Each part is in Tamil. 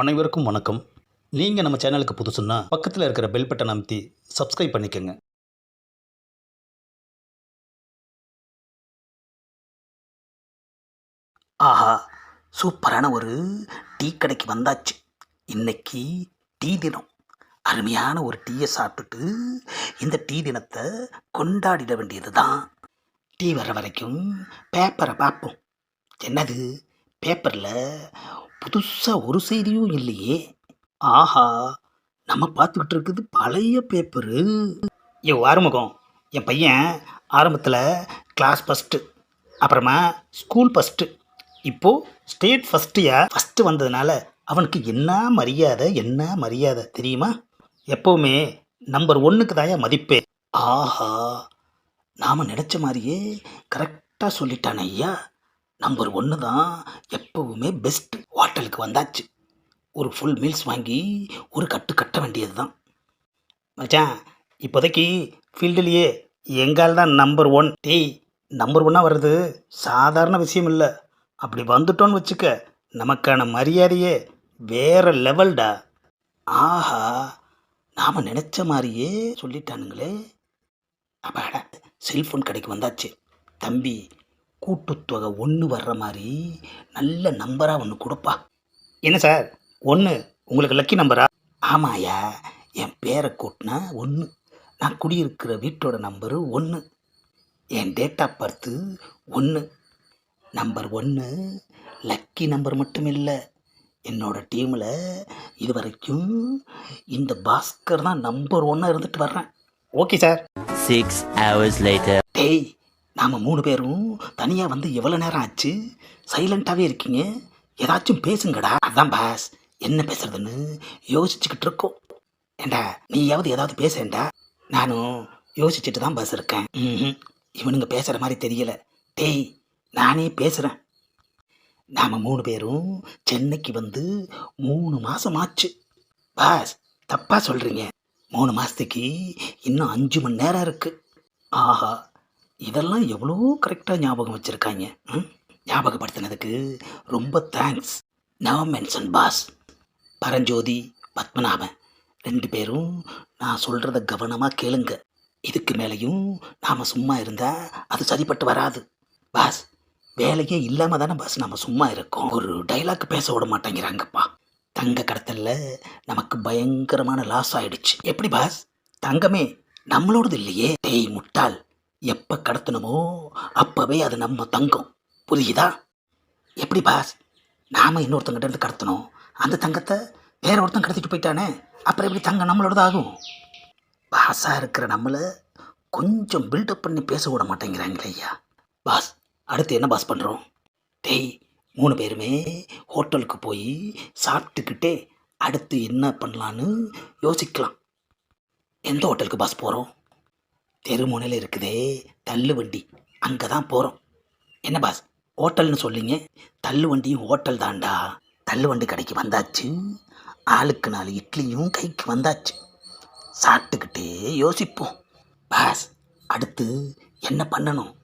அனைவருக்கும் வணக்கம். நீங்கள் நம்ம சேனலுக்கு புதுசுன்னா பக்கத்தில் இருக்கிற பெல் பட்டன் அமைத்தி சப்ஸ்கிரைப் பண்ணிக்கோங்க. ஆஹா சூப்பரான ஒரு டீ கடைக்கு வந்தாச்சு. இன்னைக்கு டீ தினம். அருமையான ஒரு டீயை சாப்பிட்டுட்டு இந்த டீ தினத்தை கொண்டாடிட வேண்டியது தான் டீ வர வரைக்கும் பேப்பரை பார்ப்போம். என்னது? பேப்பரில் புதுசாக ஒரு செய்தியும் இல்லையே. ஆஹா நம்ம பார்த்துக்கிட்டு இருக்குது பழைய பேப்பரு. ஐயோ ஆறுமுகம் என் பையன் ஆரம்பத்தில் கிளாஸ் ஃபஸ்ட்டு அப்புறமா ஸ்கூல் ஃபஸ்ட்டு இப்போது ஸ்டேட் ஃபஸ்ட்டுயா ஃபஸ்ட்டு வந்ததுனால அவனுக்கு என்ன மரியாதை என்ன மரியாதை தெரியுமா? எப்போவுமே நம்பர் ஒன்றுக்கு தான் மதிப்பே. ஆஹா நாம் நினச்ச மாதிரியே கரெக்டாக சொல்லிட்டானே ஐயா. நம்பர் ஒன்று தான் எப்போவுமே பெஸ்ட்டு ஹோட்டலுக்கு வந்தாச்சு. ஒரு ஃபுல் மீல்ஸ் வாங்கி ஒரு கட்டு கட்ட வேண்டியது தான். மச்சான் இப்போதைக்கு ஃபீல்டுலேயே எங்கால் தான் நம்பர் ஒன் டேய் நம்பர் ஒன்னாக வர்றது சாதாரண விஷயம் இல்லை. அப்படி வந்துட்டோன்னு வச்சுக்க நமக்கான மரியாதையே வேறு லெவல்டா ஆஹா நாம் நினச்ச மாதிரியே சொல்லிட்டானுங்களே. அப்பாடா செல்ஃபோன் கடைக்கு வந்தாச்சு. தம்பி கூட்டுத்தொகை ஒன்று வர்ற மாதிரி நல்ல நம்பராக ஒன்று கொடுப்பா. என்ன சார் ஒன்று உங்களுக்கு லக்கி நம்பரா ஆமாயா என் பேரை கூட்டினா ஒன்று நான் குடியிருக்கிற வீட்டோட நம்பரு ஒன்று என் டேட் ஆஃப் பர்த்து ஒன்று நம்பர் ஒன்று லக்கி நம்பர் மட்டும் இல்லை. என்னோட டீமில் இது வரைக்கும் இந்த பாஸ்கர் தான் நம்பர் ஒன்னாக இருந்துட்டு வர்றேன். Okay sir Six hours later. டேய் நாம் மூணு பேரும் தனியாக வந்து எவ்வளோ நேரம் ஆச்சு? சைலண்ட்டாகவே இருக்கீங்க. ஏதாச்சும் பேசுங்கடா. அதான் பாஸ் என்ன பேசுறதுன்னு யோசிச்சுக்கிட்டு இருக்கோம். ஏண்டா நீயாவது ஏதாவது பேசேன்டா நானும் யோசிச்சுட்டு தான் பாஸ் இருக்கேன். ம் இவனுங்க பேசுகிற மாதிரி தெரியல. டேய் நானே பேசுகிறேன் நாம் மூணு பேரும் சென்னைக்கு வந்து மூணு மாதம் ஆச்சு. பாஸ் தப்பாக சொல்கிறீங்க மூணு மாதத்துக்கு இன்னும் அஞ்சு மணி நேரம் இருக்குது ஆஹா இதெல்லாம் எவ்வளோ கரெக்டாக ஞாபகம் வச்சுருக்காங்க ஞாபகப்படுத்தினதுக்கு ரொம்ப தேங்க்ஸ் நவ மென்ஷன் பாஸ் பரஞ்சோதி பத்மநாபன். ரெண்டு பேரும் நான் சொல்கிறத கவனமாக கேளுங்க. இதுக்கு மேலேயும் நாம் சும்மா இருந்தால் அது சரிப்பட்டு வராது. பாஸ் வேலையே இல்லாமல் தானே பாஸ் நம்ம சும்மா இருக்கோம். ஒரு டைலாக் பேச விட மாட்டேங்கிறாங்கப்பா. தங்க கடத்தலில் நமக்கு பயங்கரமான லாஸ் ஆயிடுச்சு. எப்படி பாஸ் தங்கமே நம்மளோடது இல்லையே. டேய் முட்டாள். எப்போ கடத்தணுமோ அப்போவே அது நம்ம தங்கம். புரியுதா? எப்படி பாஸ்? நாம இன்னொருத்தங்கிட்ட இருந்து கடத்தணும். அந்த தங்கத்தை வேற ஒருத்தன் கடத்திட்டு போயிட்டானே அப்புறம் எப்படி தங்கம் நம்மளோடது ஆகும்? பாஸாக இருக்கிற நம்மளை கொஞ்சம் பில்டப் பண்ணி பேச விட மாட்டேங்கிறாங்களே ஐயா. பாஸ் அடுத்து என்ன பாஸ் பண்ணுறோம் டேய் மூணு பேருமே ஹோட்டலுக்கு போய் சாப்பிட்டுக்கிட்டே அடுத்து என்ன பண்ணலான்னு யோசிக்கலாம். எந்த ஹோட்டலுக்கு பாஸ் போகிறோம் தெருமுனையில் இருக்குதே தள்ளு வண்டி. அங்கே தான் போகிறோம் என்ன பாஸ் ஹோட்டல்னு சொல்லிங்க. தள்ளு வண்டியும் ஹோட்டல் தான்டா. தள்ளு வண்டி கடைக்கு வந்தாச்சு. ஆளுக்கு நாலு இட்லியும் கைக்கு வந்தாச்சு. சாப்பிட்டுக்கிட்டே யோசிப்போம். பாஸ் அடுத்து என்ன பண்ணணும்?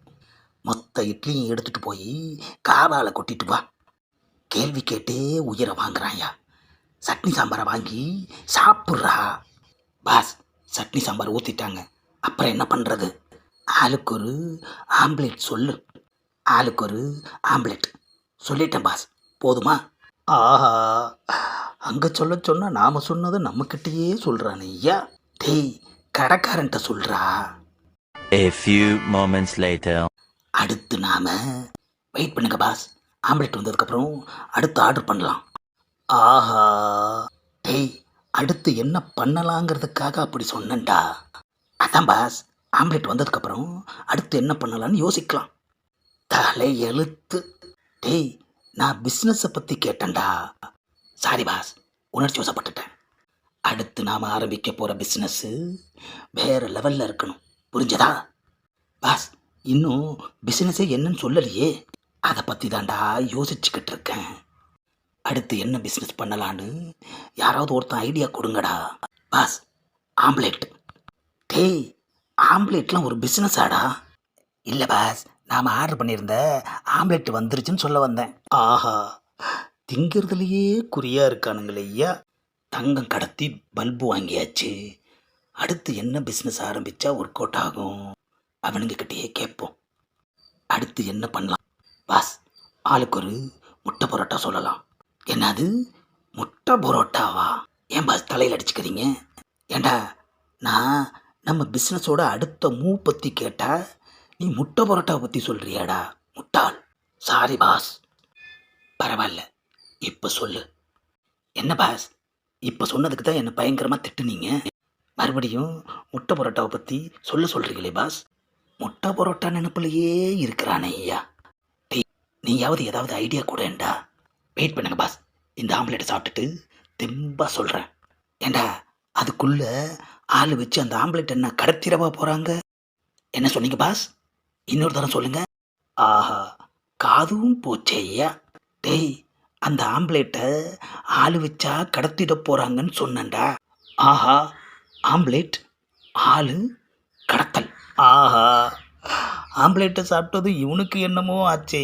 மொத்த இட்லியும் எடுத்துகிட்டு போய் காவால் கொட்டிட்டு வா. கேள்வி கேட்டே உயிரை வாங்குறாயா. சட்னி சாம்பாரை வாங்கி சாப்பிட்றா. பாஸ் சட்னி சாம்பார் ஊற்றிட்டாங்க அப்புறம் என்ன பண்ணுறது ஆளுக்கு ஒரு ஆம்லேட் சொல்லு. ஆளுக்கு ஒரு ஆம்லேட். சொல்லிட்டேன் பாஸ். போதுமா? ஆஹா. அங்கே சொல்ல சொன்னால் நாம் சொன்னதை நம்மக்கிட்டேயே சொல்கிறான் ஐயா. டேய் கடைக்காரன்ட்ட சொல்கிறா A few moments later. அடுத்து நாம வெயிட் பண்ணுங்க பாஸ். ஆம்லெட் வந்ததுக்கப்புறம் அடுத்து ஆர்டர் பண்ணலாம். ஆஹா. டேய் அடுத்து என்ன பண்ணலாங்கிறதுக்காக அப்படி சொன்னேன்டா. அதான் பாஸ். ஆம்லெட் வந்ததுக்கப்புறம் அடுத்து என்ன பண்ணலாம்னு யோசிக்கலாம். தலை எழுத்து. டேய் நான் பிஸ்னஸை பற்றி கேட்டேன்டா. சாரி பாஸ் உணர்ச்சி வசப்பட்டுட்டேன். அடுத்து நாம் ஆரம்பிக்க போகிற பிஸ்னஸ்ஸு வேறு லெவலில் இருக்கணும். புரிஞ்சதா? பாஸ் இன்னும் பிஸ்னஸே என்னன்னு சொல்லலையே. அதை பற்றி தான்டா யோசிச்சுக்கிட்டு இருக்கேன். அடுத்து என்ன பிஸ்னஸ் பண்ணலான்னு யாராவது ஒருத்தன் ஐடியா கொடுங்கடா. Boss omelette. டேய் ஆம்லேட்லாம் ஒரு பிஸ்னஸ் ஆடா இல்லை பாஸ் நாம் ஆர்டர் பண்ணியிருந்த ஆம்லெட் வந்துருச்சுன்னு சொல்ல வந்தேன். ஆஹா திங்கிறதுலையே குறியா இருக்கானுங்களே ஐயா. தங்கம் கடத்தி பல்பு வாங்கியாச்சு. அடுத்து என்ன பிஸ்னஸ் ஆரம்பித்தா ஒர்க் அவுட் ஆகும்? அவனுங்கக்கிட்டேயே கேட்போம். அடுத்து என்ன பண்ணலாம்? பாஸ் ஆளுக்கு ஒரு முட்டை பரோட்டா சொல்லலாம். என்னது? முட்டை பரோட்டாவா? ஏன் பாஸ் தலையில் அடிச்சுக்கிறீங்க? ஏண்டா நான் நம்ம பிஸ்னஸோட அடுத்த மூவ் பற்றி கேட்டால் நீ முட்டை பரோட்டாவை பற்றி சொல்கிறியாடா முட்டாள். சாரி பாஸ் பரவாயில்ல. இப்போ சொல்லு. என்ன பாஸ் இப்போ சொன்னதுக்கு தான் என்னை பயங்கரமாக திட்டுனீங்க. மறுபடியும் முட்டை பரோட்டாவை பற்றி சொல்ல சொல்கிறீங்களே பாஸ் முட்டை பரோட்டா நினப்பிலேயே இருக்கிறானே ஐயா. நீயாவது ஏதாவது ஐடியா கூடண்டா வெயிட் பண்ணுங்க பாஸ் இந்த ஆம்லெட்டை சாப்பிட்டுட்டு தெம்பா சொல்கிறேன் ஏண்டா அதுக்குள்ள ஆள் வச்சு அந்த ஆம்லெட் என்ன கடத்திடவா போகிறாங்க என்ன சொன்னீங்க பாஸ்? இன்னொரு தரம் சொல்லுங்க. ஆஹா காதும் போச்சேயா டேய் அந்த ஆம்லேட்டை ஆள் வச்சா கடத்திட போகிறாங்கன்னு சொன்னேன்டா. ஆஹா ஆம்லேட் ஆளு கடத்தல். ஆஹா ஆம்லேட்டை சாப்பிட்டது இவனுக்கு என்னமோ ஆச்சே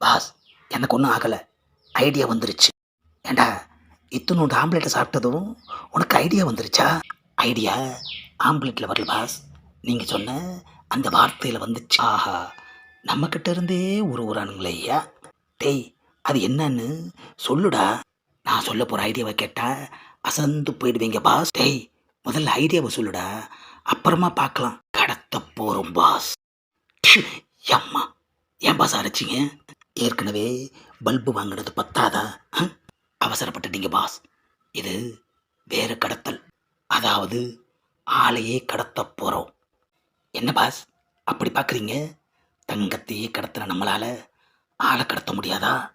பாஸ் எனக்கு ஒன்றும் ஆகலை. ஐடியா வந்துருச்சு. ஏண்டா இத்தனோட ஆம்லேட்டை சாப்பிட்டதும் உனக்கு ஐடியா வந்துருச்சா? ஐடியா? ஆம்லேட்டில் வரல பாஸ். நீங்கள் சொன்ன அந்த வார்த்தையில் வந்துச்சு. ஆஹா நம்மக்கிட்ட இருந்தே ஒரு ஊரானுங்களே ஐயா. டேய் அது என்னன்னு சொல்லுடா. நான் சொல்ல போகிற ஐடியாவை கேட்டால் அசந்து போயிடுவீங்க பாஸ். டேய் முதல்ல ஐடியாவை சொல்லுடா. அப்புறமா பார்க்கலாம். கடத்த போகிறோம் பாஸ். அம்மா ஏன் பாஸ் அரைச்சிங்க? ஏற்கனவே பல்பு வாங்கினது பத்தாதா? அவசரப்பட்டுட்டீங்க பாஸ் இது வேறு கடத்தல். அதாவது ஆளையே கடத்த போகிறோம் என்ன பாஸ் அப்படி பார்க்குறீங்க தங்கத்தையே கடத்துகிற நம்மளால் ஆளை கடத்த முடியாதா?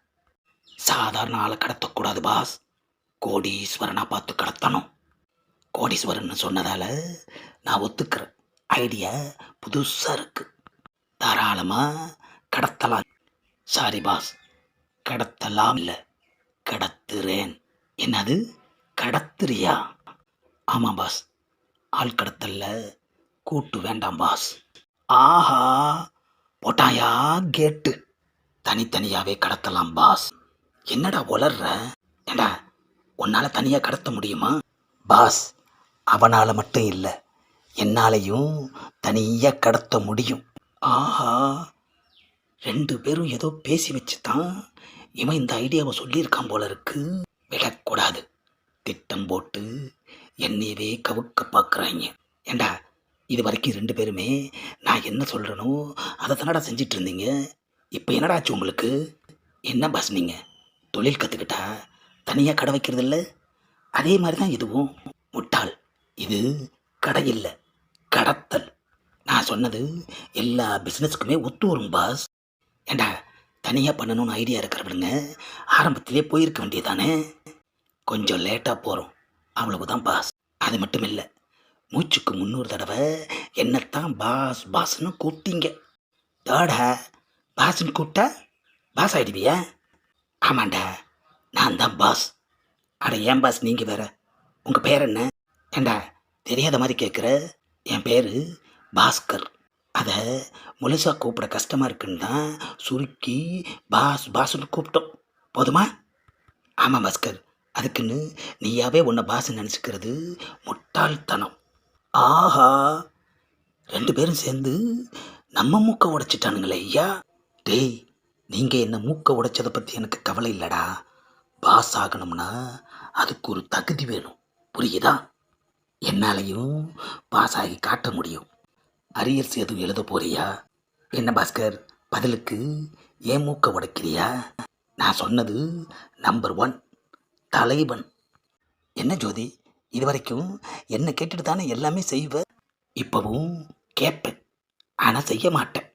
சாதாரண ஆளை கடத்தக்கூடாது பாஸ் கோடீஸ்வரனாக பார்த்து கடத்தணும். கோடீஸ்வரன் சொன்னதால் நான் ஒத்துக்கிறேன். ஐடியா புதுசாக இருக்குது தாராளமாக கடத்தலாம். சாரி பாஸ் கடத்தலாம் இல்லை. கடத்துறேன். என்னது? கடத்துறியா? ஆமாம் பாஸ். ஆள் கடத்தல்ல. கூட்டு வேண்டாம் பாஸ். ஆஹா போட்டாயா கேட்டு. தனித்தனியாகவே கடத்தலாம் பாஸ். என்னடா உளர்ற? ஏண்டா உன்னால் தனியாக கடத்த முடியுமா? பாஸ் அவனால் மட்டும் இல்லை. என்னாலையும் தனியாக கடத்த முடியும். ஆஹா ரெண்டு பேரும் ஏதோ பேசி வச்சு தான் இவன் இந்த ஐடியாவை சொல்லியிருக்கான் போல இருக்கு. விடக்கூடாது. திட்டம் போட்டு என்னையவே கவுக்க பார்க்குறாங்க. ஏண்டா இது வரைக்கும் ரெண்டு பேருமே நான் என்ன சொல்கிறேனோ அதை தானடா செஞ்சிட்டு இருந்தீங்க இப்போ என்னடா ஆச்சு உங்களுக்கு? என்ன பாஸ் நீங்கள் தொழில் கற்றுக்கிட்டா தனியாக கடை வைக்கிறது இல்லை அதே மாதிரி தான் இதுவும். முட்டாள். இது கடை இல்லை கடத்தல். நான் சொன்னது எல்லா பிஸ்னஸ்க்குமே ஒத்து வரும் பாஸ் ஏண்டா தனியாக பண்ணணும்னு ஐடியா இருக்கிறவனுங்க ஆரம்பத்திலே போயிருக்க வேண்டியதானே? கொஞ்சம் லேட்டாக போகிறோம் அவ்வளவுதான் பாஸ் அது மட்டும் இல்லை மூச்சுக்கு முன்னூறு தடவை என்னத்தான் பாஸ் பாஸ்னு கூப்பிட்டீங்க. தாடா பாஸ்ன்னு கூப்பிட்டா பாஸ் ஆகிடுவியா ஆமாண்டா நான் தான் பாஸ் அட ஏன் பாஸ் நீங்கள் வேற? உங்கள் பேர் என்ன? ஏண்டா தெரியாத மாதிரி கேட்குற என் பேர் பாஸ்கர். அதை முழுசாக கூப்பிட கஷ்டமாக இருக்குன்னு தான் சுருக்கி பாஸ் பாஸ்ன்னு கூப்பிட்டோம். போதுமா? ஆமாம் பாஸ்கர். அதுக்குன்னு நீயாவே உன்னை பாஸ் நினச்சிக்கிறது முட்டாள்தனம். ஆஹா! ரெண்டு பேரும் சேர்ந்து நம்ம மூக்கை உடைச்சிட்டானுங்களே ஐயா. டேய் நீங்கள் என்ன மூக்கை உடைச்சதை பற்றி எனக்கு கவலை இல்லைடா. பாஸ் ஆகணும்னா அதுக்கு ஒரு தகுதி வேணும். புரியுதா? என்னாலையும் பாஸ் ஆகி காட்ட முடியும். அரியர்ஸ் எதுவும் எழுத போறியா? என்ன பாஸ்கர் பதிலுக்கு ஏன் மூக்க உடைக்கிறியா? நான் சொன்னது நம்பர் ஒன் தலைவன். என்ன ஜோதி இது வரைக்கும் என்ன கேட்டுட்டு தானே எல்லாமே செய்வ? இப்போவும் கேட்பேன் ஆனால் செய்ய மாட்டேன்.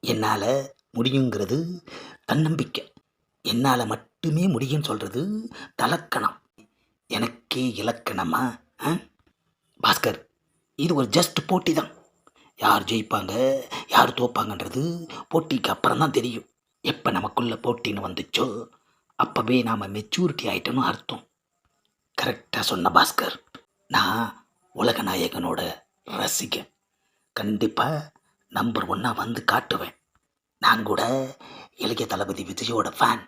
என்னால் முடியுங்கிறது தன்னம்பிக்கை. என்னால் மட்டுமே முடியும்னு சொல்கிறது தலக்கணம். எனக்கே இலக்கணமா ஆ? பாஸ்கர் இது ஒரு ஜஸ்ட் போட்டி தான் யார் ஜெயிப்பாங்க யார் தோப்பாங்கன்றது போட்டிக்கு அப்புறம் தான் தெரியும். எப்போ நமக்குள்ள போட்டின்னு வந்துச்சோ அப்போவே நாம் மெச்சூரிட்டி ஆயிட்டோன்னு அர்த்தம். கரெக்டாக சொன்ன பாஸ்கர் நான் உலக நாயகனோட ரசிகன். கண்டிப்பாக நம்பர் ஒன்னாக வந்து காட்டுவேன். நான் கூட இளைய தளபதி விஜயோட ஃபேன்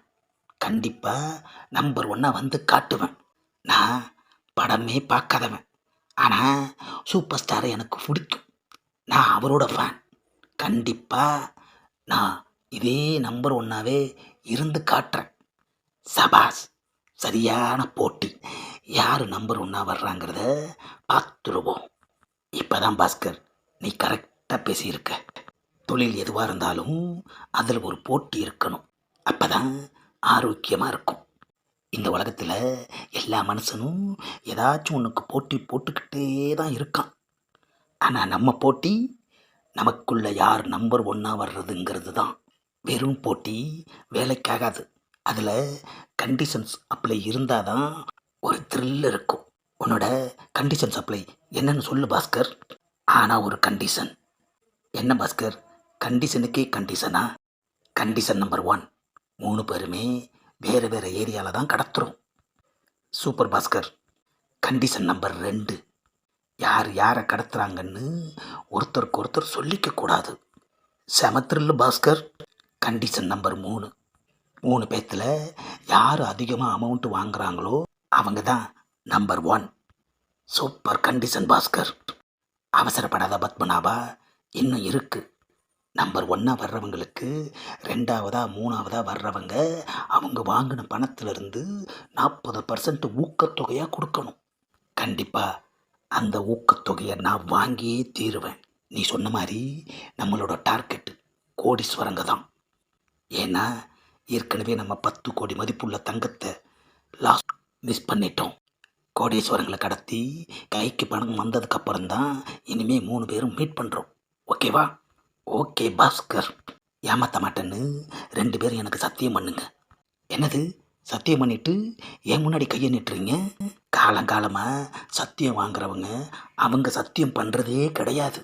கண்டிப்பாக நம்பர் ஒன்னாக வந்து காட்டுவேன். நான் படமே பார்க்காதவன். ஆனால் சூப்பர் ஸ்டாரை எனக்கு பிடிக்கும். நான் அவரோட ஃபேன் கண்டிப்பாக நான் இதே நம்பர் ஒன்றாவே இருந்து காட்டுறேன். சபாஸ் சரியான போட்டி. யார் நம்பர் ஒன்றா வர்றாங்கிறத பார்த்துருவோம் இப்போ தான் பாஸ்கர் நீ கரெக்டாக பேசியிருக்க. தொழில் எதுவாக இருந்தாலும் அதில் ஒரு போட்டி இருக்கணும். அப்போ தான் ஆரோக்கியமாக இருக்கும். இந்த உலகத்தில் எல்லா மனுஷனும் ஏதாச்சும் ஒன்றுக்கு போட்டி போட்டுக்கிட்டே தான் இருக்கான். ஆனால் நம்ம போட்டி நமக்குள்ள யார் நம்பர் ஒன்றா வர்றதுங்கிறது தான் வெறும் போட்டி வேலைக்காகாது. அதில் கண்டிஷன்ஸ் அப்ளை இருந்தால் தான் ஒரு த்ரில் இருக்கும். உன்னோட கண்டிஷன்ஸ் அப்ளை என்னன்னு சொல்லு பாஸ்கர். ஆனால் ஒரு கண்டிஷன் என்ன பாஸ்கர்? கண்டிஷனுக்கே கண்டிஷனா கண்டிஷன் நம்பர் ஒன் மூணு பேருமே வேறு வேறு ஏரியாவில் தான் கடத்துகிறோம் சூப்பர் பாஸ்கர். கண்டிஷன் நம்பர் ரெண்டு. யார் யாரை கடத்துகிறாங்கன்னு ஒருத்தருக்கு ஒருத்தர் சொல்லிக்க கூடாது. செமத்திரில் பாஸ்கர் கண்டிஷன் நம்பர் மூணு. மூணு பேர்த்தில் யார் அதிகமாக அமௌண்ட்டு வாங்குறாங்களோ அவங்க தான் number one super condition Baskar. அவசரப்படாத பத்மநாபா இன்னும் இருக்குது நம்பர் ஒன்றா வர்றவங்களுக்கு ரெண்டாவதாக மூணாவதாக வர்றவங்க அவங்க வாங்கின பணத்திலிருந்து நாற்பது பர்சன்ட் ஊக்கத்தொகையாக கொடுக்கணும். கண்டிப்பாக அந்த ஊக்கத்தொகையை நான் வாங்கியே தீருவேன். நீ சொன்ன மாதிரி நம்மளோட டார்கெட் கோடீஸ்வரங்க தான். ஏன்னா ஏற்கனவே நம்ம பத்து கோடி மதிப்புள்ள தங்கத்தை லாஸ்ட் மிஸ் பண்ணிட்டோம். கோடீஸ்வரங்களை கடத்தி கைக்கு பணம் வந்ததுக்கப்புறம் தான் இனிமேல் மூணு பேரும் மீட் பண்ணுறோம் ஓகேவா ஓகே பாஸ்கர். ஏமாற்ற மாட்டேன்னு ரெண்டு பேரும் எனக்கு சத்தியம் பண்ணுங்க. என்னது? சத்தியம் பண்ணிட்டு என் முன்னாடி கையை நிட்டுறீங்க. காலங்காலமாக சத்தியம் வாங்குறவங்க அவங்க சத்தியம் பண்ணுறதே கிடையாது.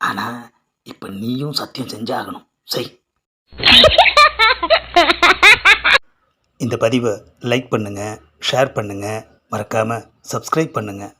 ஆனால் இப்போ நீயும் சத்தியம் செஞ்சாகணும். செய். இந்த பதிவை லைக் பண்ணுங்கள் ஷேர் பண்ணுங்கள் மறக்காமல் சப்ஸ்கிரைப் பண்ணுங்கள்